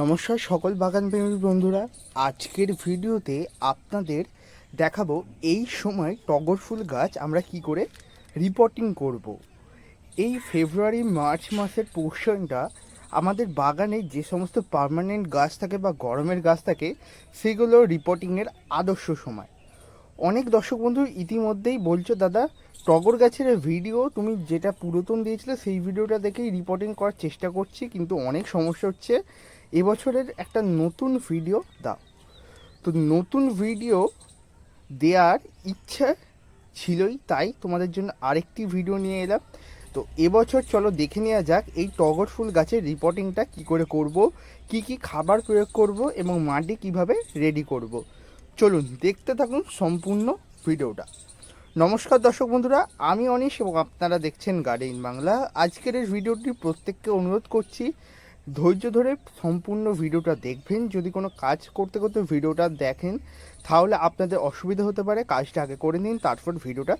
নমস্কার সকল বাগান প্রেমী বন্ধুরা। আজকের ভিডিওতে আপনাদের দেখাবো এই সময় টগর ফুল গাছ আমরা কি করে রিপোর্টিং করব। এই ফেব্রুয়ারি মার্চ মাসের পোর্শনটা আমাদের বাগানে যে সমস্ত পার্মানেন্ট গাছ থাকে বা গরমের গাছ থাকে, সেগুলো রিপোর্টিংয়ের আদর্শ সময়। অনেক দর্শক বন্ধু ইতিমধ্যেই বলছো, দাদা, টগর গাছের ভিডিও তুমি যেটা পুরাতন দিয়েছিলে, সেই ভিডিওটা দেখেই রিপোর্টিং করার চেষ্টা করছি, কিন্তু অনেক সমস্যা হচ্ছে। এবছরের একটা নতুন ভিডিও দাও। তো নতুন ভিডিও দেওয়ার ইচ্ছা ছিলই, তাই তোমাদের জন্য আরেকটি ভিডিও নিয়ে এলাম। তো এবছর চলো দেখে নেওয়া যাক এই টগর ফুল গাছের রিপোর্টিংটা কি করে করব, কি কি খাবার প্রয়োগ করব এবং মাটি কীভাবে রেডি করব। চলুন দেখতে থাকুন সম্পূর্ণ ভিডিওটা নমস্কার দর্শক বন্ধুরা, আমি অনিশ এবং আপনারা দেখছেন গার্ডেন বাংলা। আজকের এই ভিডিওটি প্রত্যেককে অনুরোধ করছি ধৈর্য ধরে সম্পূর্ণ ভিডিওটা দেখবেন। যদি কোনো কাজ করতে করতে ভিডিওটা দেখেন, তাহলে আপনাদের অসুবিধা হতে পারে। কাজটা আগে করে নিন, তারপর ভিডিওটা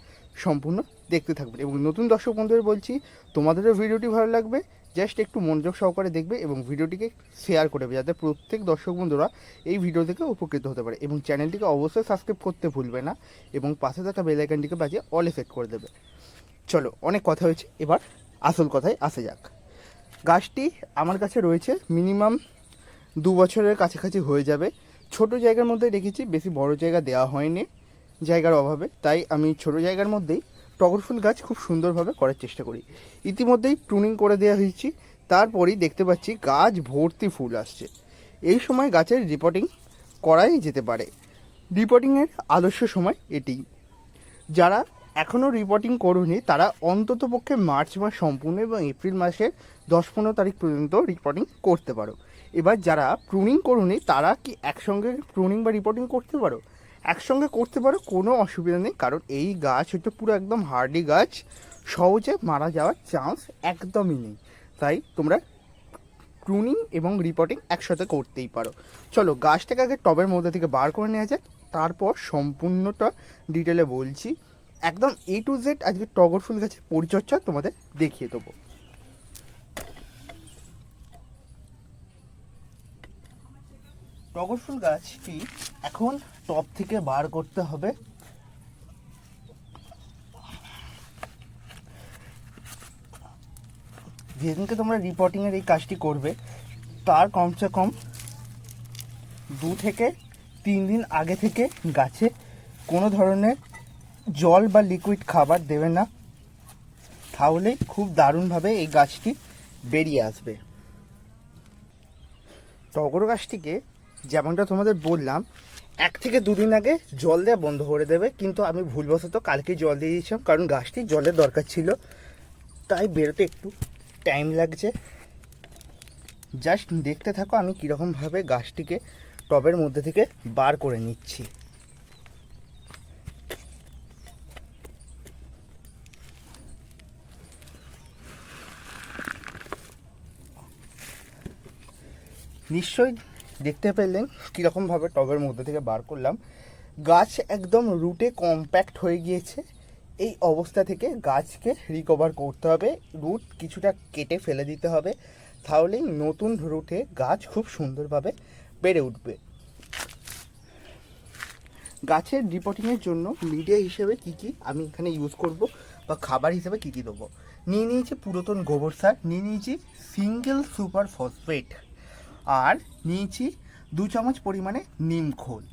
সম্পূর্ণ দেখতে থাকবেন। এবং নতুন দর্শক বন্ধুদের বলছি, তোমাদেরও ভিডিওটি ভালো লাগবে। জাস্ট একটু মনোযোগ সহকারে দেখবে এবং ভিডিওটিকে শেয়ার করে দেবে, যাতে প্রত্যেক দর্শক বন্ধুরা এই ভিডিও থেকে উপকৃত হতে পারে। এবং চ্যানেলটিকে অবশ্যই সাবস্ক্রাইব করতে ভুলবে না এবং পাশে থাকা বেল আইকনটিকে বাজিয়ে অল এফেক্ট করে দেবে। চলো, অনেক কথা হয়েছে। এবার আসল কথায় আসা যাক। গাছটি আমার কাছে রয়েছে মিনিমাম দু বছরের কাছাকাছি হয়ে যাবে। ছোট জায়গার মধ্যে রেখেছি, বেশি বড় জায়গা দেওয়া হয়নি জায়গার অভাবে। তাই আমি ছোট জায়গার মধ্যেই টগর ফুল গাছ খুব সুন্দরভাবে করার চেষ্টা করি। ইতিমধ্যেই ট্রুনিং করে দেওয়া হয়েছি। তারপরেই দেখতে পাচ্ছি গাছ ভর্তি ফুল আসছে। এই সময় গাছের রিপোর্টিং করাই যেতে পারে। রিপোর্টিংয়ের আদর্শ সময় এটি। যারা এখনও রিপোর্টিং করুনি। তারা অন্তত পক্ষে মার্চ মাস সম্পূর্ণ এবং এপ্রিল মাসের দশ পনেরো তারিখ পর্যন্ত রিপোর্টিং করতে পারো। এবার যারা প্রুনিং করুনি, তারা কি একসঙ্গে প্রুনিং বা রিপোর্টিং করতে পারো? একসঙ্গে করতে পারো, কোনো অসুবিধা নেই, কারণ এই গাছ হচ্ছে পুরো একদম হার্ডি গাছ। সহজে মারা যাওয়ার চান্স একদমই নেই। তাই তোমরা প্রুনিং এবং রিপোর্টিং একসাথে করতেই পারো। চলো গাছটাকে আগে টবের মধ্যে থেকে বার করে নেওয়া যাক। তারপর সম্পূর্ণটা ডিটেলে বলছি। একদম এ টু জেড আজকে টগর ফুল গাছের পরিচর্যা তোমাদের দেখিয়ে দেবো। টগর ফুল গাছটি এখন টপ থেকে বার করতে হবে। যেদিনকে তোমরা রিপোর্টিংয়ের এই কাজটি করবে, তার কমসে কম দু থেকে তিন দিন আগে থেকে গাছে কোনো ধরনের জল বা লিকুইড খাবার দেবে না। তাহলে খুব দারুণভাবে এই গাছটি বেরিয়ে আসবে। টগর গাছটিকে যেমনটা তোমাদের বললাম, এক থেকে দুদিন আগে জল দেওয়া বন্ধ করে দেবে, কিন্তু আমি ভুলবশত কালকে জল দিয়ে দিয়েছিলাম, কারণ গাছটি জলের দরকার ছিল। তাই বেরোতে একটু টাইম লাগছে। জাস্ট দেখতে থাকো, আমি কীরকমভাবে গাছটিকে টবের মধ্যে থেকে বার করে নিচ্ছি। নিশ্চয়ই দেখতে পেলেন কীরকমভাবে টবের মধ্যে থেকে বার করলাম। গাছ একদম রুটে কম্প্যাক্ট হয়ে গিয়েছে। এই অবস্থা থেকে গাছকে রিকভার করতে হবে। রুট কিছুটা কেটে ফেলে দিতে হবে। তাহলেই নতুন রুটে গাছ খুব সুন্দরভাবে বেড়ে উঠবে। গাছের রিপোর্টিংয়ের জন্য মিডিয়া হিসেবে কি কি আমি এখানে ইউজ করব বা খাবার হিসেবে কি কি দেবো? নিয়ে নিয়েছি পুরাতন গোবর সার, নিয়ে নিয়েছি সিঙ্গেল সুপার ফসফেট আর নিয়েছি দু চামচ পরিমাণে নিম খোল।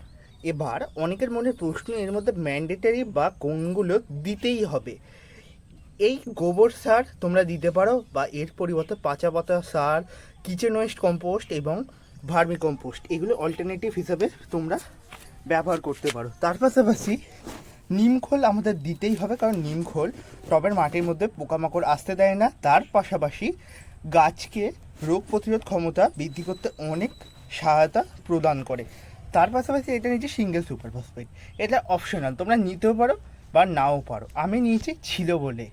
এবার অনেকের মনে প্রশ্ন এর মধ্যে ম্যান্ডেটারি বা কোনগুলো দিতেই হবে। এই গোবর সার তোমরা দিতে পারো বা এর পরিবর্তে পাচা পাতা সার কিচেন ওয়েস্ট কম্পোস্ট এবং ভার্মি কম্পোস্ট এগুলো অল্টারনেটিভ হিসাবে তোমরা ব্যবহার করতে পারো। তার পাশাপাশি নিমখোল আমাদের দিতেই হবে কারণ নিমখোল টবের মাটির মধ্যে পোকামাকড় আসতে দেয় না। তার পাশাপাশি গাছকে রোগ প্রতিরোধ ক্ষমতা বৃদ্ধি করতে অনেক সহায়তা প্রদান করে। তার পাশাপাশি এটা নিয়েছি সিঙ্গেল সুপার ফসফেট এটা অপশনাল, তোমরা নিতেও পারো বা নাও পারো। আমি নিয়েছি ছিল বলে।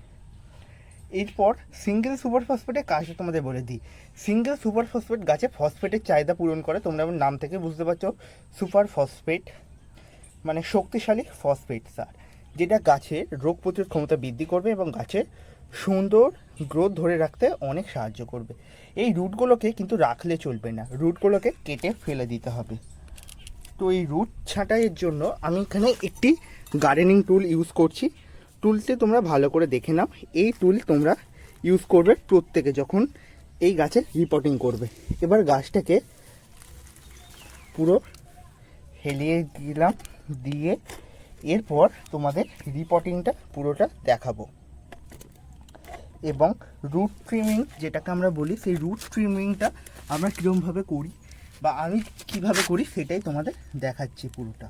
এরপর সিঙ্গেল সুপার ফসফেটের কাজটা তোমাদের বলে দিই। সিঙ্গেল সুপার ফসফেট গাছে ফসফেটের চাহিদা পূরণ করে, তোমরা আমার নাম থেকে বুঝতে পারছ সুপার ফসফেট মানে শক্তিশালী ফসফেট সার, যেটা গাছের রোগ প্রতিরোধ ক্ষমতা বৃদ্ধি করবে এবং গাছের সুন্দর গ্রোথ ধরে রাখতে অনেক সাহায্য করবে। এই রুটগুলোকে কিন্তু রাখলে চলবে না। রুটগুলোকে কেটে ফেলে দিতে হবে। তো এই রুট ছাঁটাইয়ের জন্য আমি এখানে একটি গার্ডেনিং টুল ইউজ করছি। টুলটি তোমরা ভালো করে দেখে নাও। এই টুল তোমরা ইউজ করবে প্রত্যেকে যখন এই গাছে রিপোর্টিং করবে। এবার গাছটাকে পুরো হেলিয়ে দিলাম, দিয়ে এরপর তোমাদের রিপোর্টিংটা পুরোটা দেখাবো। এবং রুট ট্রিমিং যেটাকে আমরা বলি, সেই রুট ট্রিমিংটা আমরা কীরকমভাবে করি বা আমি কীভাবে করি সেটাই তোমাদের দেখাচ্ছি পুরোটা।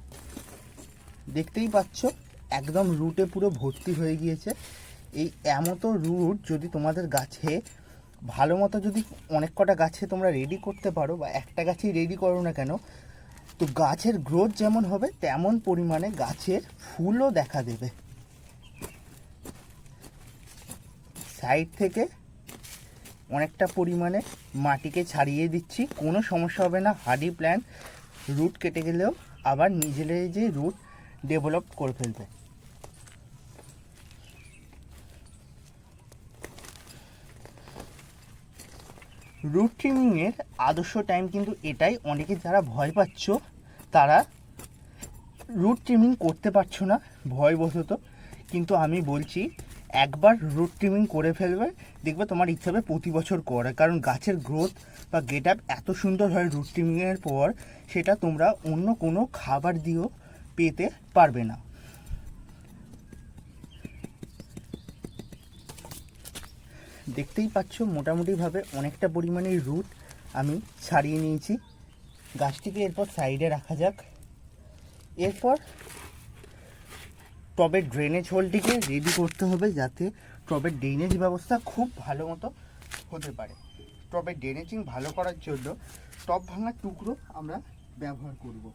দেখতেই পাচ্ছ, একদম রুটে পুরো ভর্তি হয়ে গিয়েছে। এই এমতো রুট যদি তোমাদের গাছে ভালো মতো যদি অনেক কটা গাছে তোমরা রেডি করতে পারো বা একটা গাছেই রেডি করো না কেন, তো গাছের গ্রোথ যেমন হবে, তেমন পরিমাণে গাছের ফুলও দেখা দেবে। সাইড থেকে অনেকটা পরিমাণে মাটিকে ছাড়িয়ে দিচ্ছি। কোনো সমস্যা হবে না হার্ডি প্ল্যান্ট রুট কেটে গেলেও আবার নিজেরাই যে রুট ডেভেলপ করে ফেলবে। রুট ট্রিমিংয়ের আদর্শ টাইম কিন্তু এটাই। অনেকে যারা ভয় পাচ্ছ, তারা রুট ট্রিমিং করতে পারছ না, ভয়বশত। কিন্তু আমি বলছি একবার রুট ট্রিমিং করে ফেলবে, দেখবে তোমার ইচ্ছা হবে প্রতি বছর করে। কারণ গাছের গ্রোথ বা গেট আপ এত সুন্দর হয় রুট ট্রিমিংয়ের পর, সেটা তোমরা অন্য কোনো খাবার দিয়েও পেতে পারবে না। দেখতেই পাচ্ছ, মোটামুটিভাবে অনেকটা পরিমাণে রুট আমি ছাড়িয়ে নিয়েছি। গাছটিকে এরপর সাইডে রাখা যাক। এরপর টবের ড্রেনেজ হোলটিকে রেডি করতে হবে যাতে টবের ড্রেনেজ ব্যবস্থা খুব ভালো মতো হতে পারে। টবের ড্রেনেজিং ভালো করার জন্য টপ ভাঙার টুকরো আমরা ব্যবহার করব।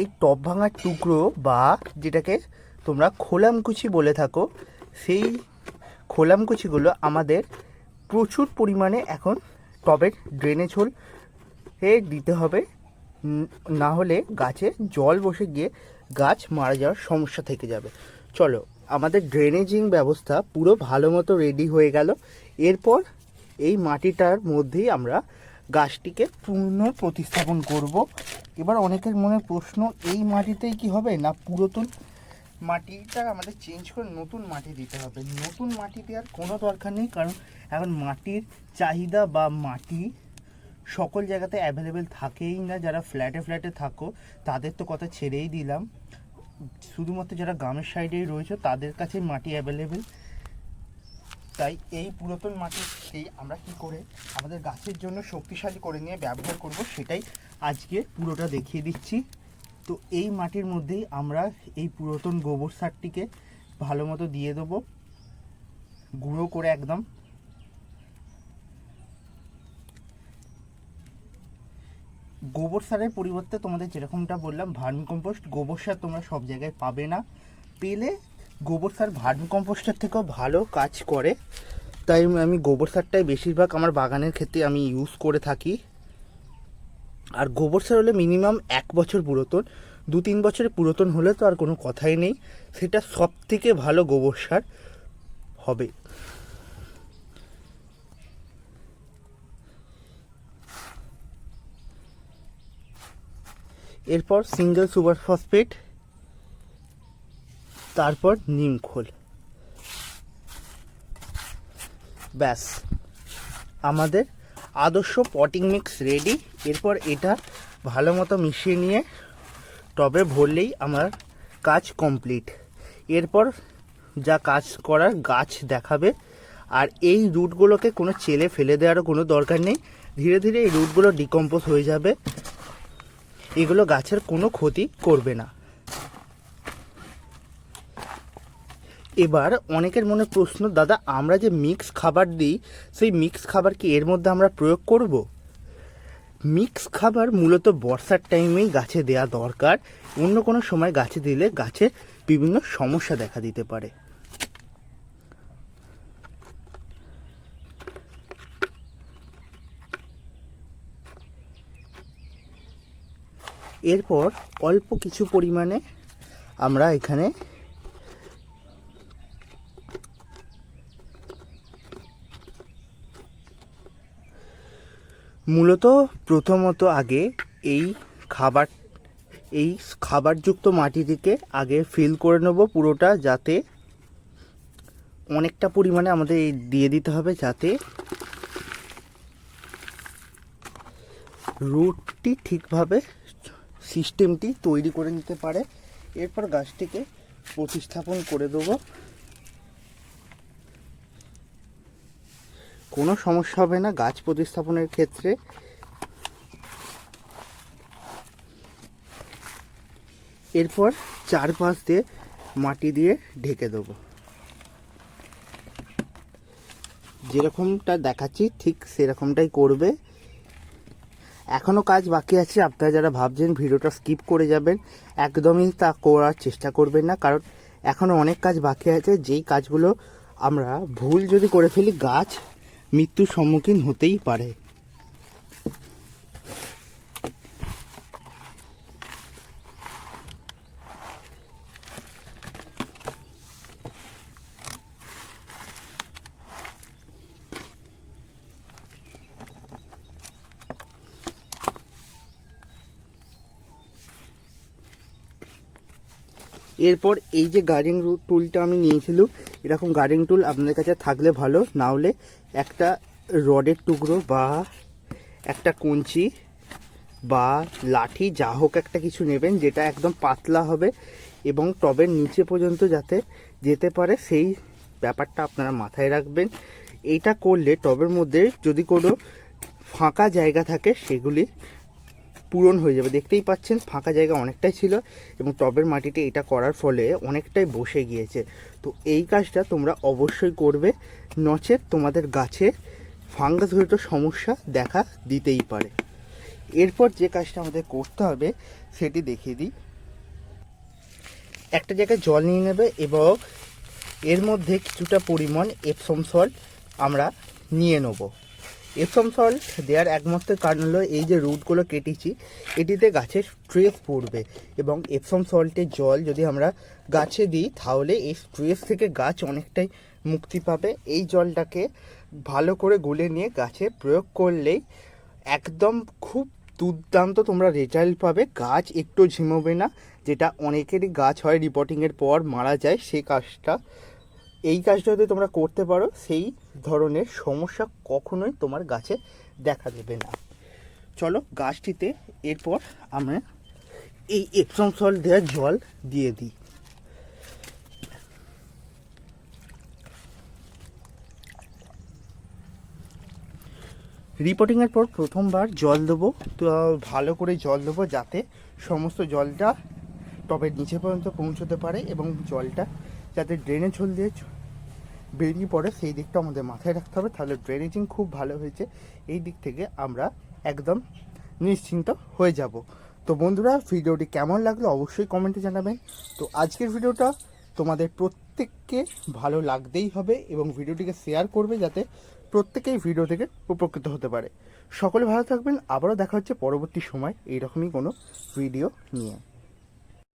এই টব ভাঙার টুকরো বা যেটাকে তোমরা খোলামকুচি বলে থাকো, সেই খোলামকুচিগুলো আমাদের প্রচুর পরিমাণে এখন টবের ড্রেনেজ হোল এ দিতে হবে। না হলে গাছে জল বসে গিয়ে গাছ মারা যাওয়ার সমস্যা থেকে যাবে। চলো, আমাদের ড্রেনেজিং ব্যবস্থা পুরো ভালো মতো রেডি হয়ে গেল। এরপর এই মাটিটার মধ্যেই আমরা গাছটিকে পূর্ণ প্রতিস্থাপন করব। এবার অনেকের মনে প্রশ্ন, এই মাটিতেই কি হবে না পুরাতন মাটিটা আমাদের চেঞ্জ করে নতুন মাটি দিতে হবে? নতুন মাটি দেওয়ার কোনো দরকার নেই, কারণ এখন মাটির চাহিদা বা মাটি সকল জায়গাতে অ্যাভেলেবেল থাকেই না। যারা ফ্ল্যাটে ফ্ল্যাটে থাকো, তাদের তো কথা ছেড়েই দিলাম। শুধুমাত্র যারা গ্রামের সাইডেই রয়েছে, তাদের কাছে মাটি অ্যাভেলেবেল তাই এই পুরাতন মাটিকেই আমরা কি করে আমাদের গাছের জন্য শক্তিশালী করে নিয়ে ব্যবহার করব সেটাই আজকে পুরোটা দেখিয়ে দিচ্ছি। তো এই মাটির মধ্যেই আমরা এই পুরাতন গোবর সারটিকে ভালো মতো দিয়ে দেবো। গুঁড়ো করে একদম। গোবর সারের পরিবর্তে তোমাদের যেরকমটা বললাম ভার্মি কম্পোস্ট গোবর সার তোমরা সব জায়গায় পাবে না। পেলে গোবর সার ভার্মি কম্পোস্টের থেকেও ভালো কাজ করে। তাই আমি গোবর সারটাই বেশিরভাগ আমার বাগানের ক্ষেত্রে আমি ইউজ করে থাকি। আর গোবর সার হলে মিনিমাম এক বছর পুরাতন, দু তিন বছরের পুরাতন হলে তো আর কোনো কথাই নেই। সেটা সব থেকে ভালো গোবর সার হবে। এরপর সিঙ্গেল সুপার ফসফেট তারপর নিম খোল। ব্যাস। আমাদের আদর্শ পটিং মিক্স রেডি। এরপর এটা ভালো মতো মিশিয়ে নিয়ে টবে ভরলেই আমার কাজ কমপ্লিট। এরপর যা কাজ করার গাছ দেখাবে। আর এই রুটগুলোকে কোনো চেলে ফেলে দেওয়ারও কোনো দরকার নেই। ধীরে ধীরে এই রুটগুলো ডিকম্পোজ হয়ে যাবে। এগুলো গাছের কোনো ক্ষতি করবে না। এবার অনেকের মনে প্রশ্ন, দাদা, আমরা যে মিক্স খাবার দিই, সেই মিক্স খাবার কি এর মধ্যে আমরা প্রয়োগ করব? মিক্স খাবার মূলত বর্ষার টাইমেই গাছে দেওয়া দরকার। অন্য কোনো সময় গাছে দিলে গাছে বিভিন্ন সমস্যা দেখা দিতে পারে। এরপর অল্প কিছু পরিমাণে আমরা এখানে মূলত প্রথমত আগে এই খাবার, এই খাবারযুক্ত মাটিটিকে আগে ফিল করে নেব পুরোটা যাতে অনেকটা পরিমাণে আমাদের দিয়ে দিতে হবে যাতে রুটটি ঠিকভাবে সিস্টেমটি তৈরি করে নিতে পারে। এরপর গাছটিকে প্রতিস্থাপন করে দেবো। কোনো সমস্যা হবে না গাছ প্রতিস্থাপনের ক্ষেত্রে। এরপর চারপাশ দিয়ে মাটি দিয়ে ঢেকে দেবো। যেরকমটা দেখাচ্ছি ঠিক সেরকমটাই করবে। এখনও কাজ বাকি আছে, আপনারা যারা ভাবছেন ভিডিওটা স্কিপ করে যাবেন, একদমই তা করার চেষ্টা করবেন না, কারণ এখনও অনেক কাজ বাকি আছে। যেই কাজগুলো আমরা ভুল যদি করে ফেলি, গাছ মৃত্যুর সম্মুখীন হতেই পারে। এরপর এই যে গার্ডিং টুলটা আমি নিয়েছিলাম এরকম গার্ডিং টুল আপনাদের কাছে থাকলে ভালো না হলে একটা রডের টুকরো বা একটা কঞ্চি বা লাঠি, যা হোক একটা কিছু নেবেন, যেটা একদম পাতলা হবে এবং টবের নিচে পর্যন্ত যাতে যেতে পারে, সেই ব্যাপারটা আপনারা মাথায় রাখবেন। এইটা করলে টবের মধ্যে যদি কোনো ফাঁকা জায়গা থাকে, সেগুলি পূরণ হয়ে যাবে। দেখতেই পাচ্ছেন ফাঁকা জায়গা অনেকটাই ছিল এবং টবের মাটিতে এটা করার ফলে অনেকটাই বসে গিয়েছে। তো এই কাজটা তোমরা অবশ্যই করবে। নচেত তোমাদের গাছে ফাঙ্গাস ঘটিত সমস্যা দেখা দিতেই পারে। এরপর যে কাজটা আমাদের করতে হবে সেটি দেখিয়ে দিই। একটা জায়গায় জল নিয়ে নেবে এবং এর মধ্যে কিছুটা পরিমাণ এপসম সল্ট আমরা নিয়ে নেব। এপসম সল্ট দেওয়ার একমাত্র কারণ হলো এই যে রুটগুলো কেটেছি, এটিতে গাছের স্ট্রেস পড়বে এবং এপসম সল্টের জল যদি আমরা গাছে দিই, তাহলে এই স্ট্রেস থেকে গাছ অনেকটাই মুক্তি পাবে। এই জলটাকে ভালো করে গুলে নিয়ে গাছে প্রয়োগ করলেই একদম খুব দুর্দান্ত তোমরা রেজাল্ট পাবে। গাছ একটু ঝিমোবে না, যেটা অনেকেরই গাছ হয় রিপোর্টিংয়ের পর মারা যায় সেই কাজটা এই কাজটা যদি তোমরা করতে পারো, সেই ধরনের সমস্যা কখনোই তোমার গাছে দেখা দেবে না। চলো গাছটিতে এরপর আমরা এই এপসম সল দেওয়ার জল দিয়ে দিই। রিপোর্টিংয়ের পর প্রথমবার জল দেবো। তো ভালো করে জল দেবো যাতে সমস্ত জলটা টবের নিচে পর্যন্ত পৌঁছতে পারে এবং জলটা যাতে ড্রেনেজ হল দিয়ে বেরিয়ে পড়ে, সেই দিকটা আমাদের মাথায় রাখতে হবে। তাহলে ড্রেনেজিং খুব ভালো হয়েছে। এই দিক থেকে আমরা একদম নিশ্চিন্ত হয়ে যাব। তো বন্ধুরা, ভিডিওটি কেমন লাগল অবশ্যই কমেন্টে জানাবেন। তো আজকের ভিডিওটা তোমাদের প্রত্যেককে ভালো লাগতেই হবে এবং ভিডিওটিকে শেয়ার করবে যাতে প্রত্যেকেই ভিডিও থেকে উপকৃত হতে পারে। সকলে ভালো থাকবেন। আবারও দেখা হচ্ছে পরবর্তী সময়। এইরকমই কোনো ভিডিও নিয়ে।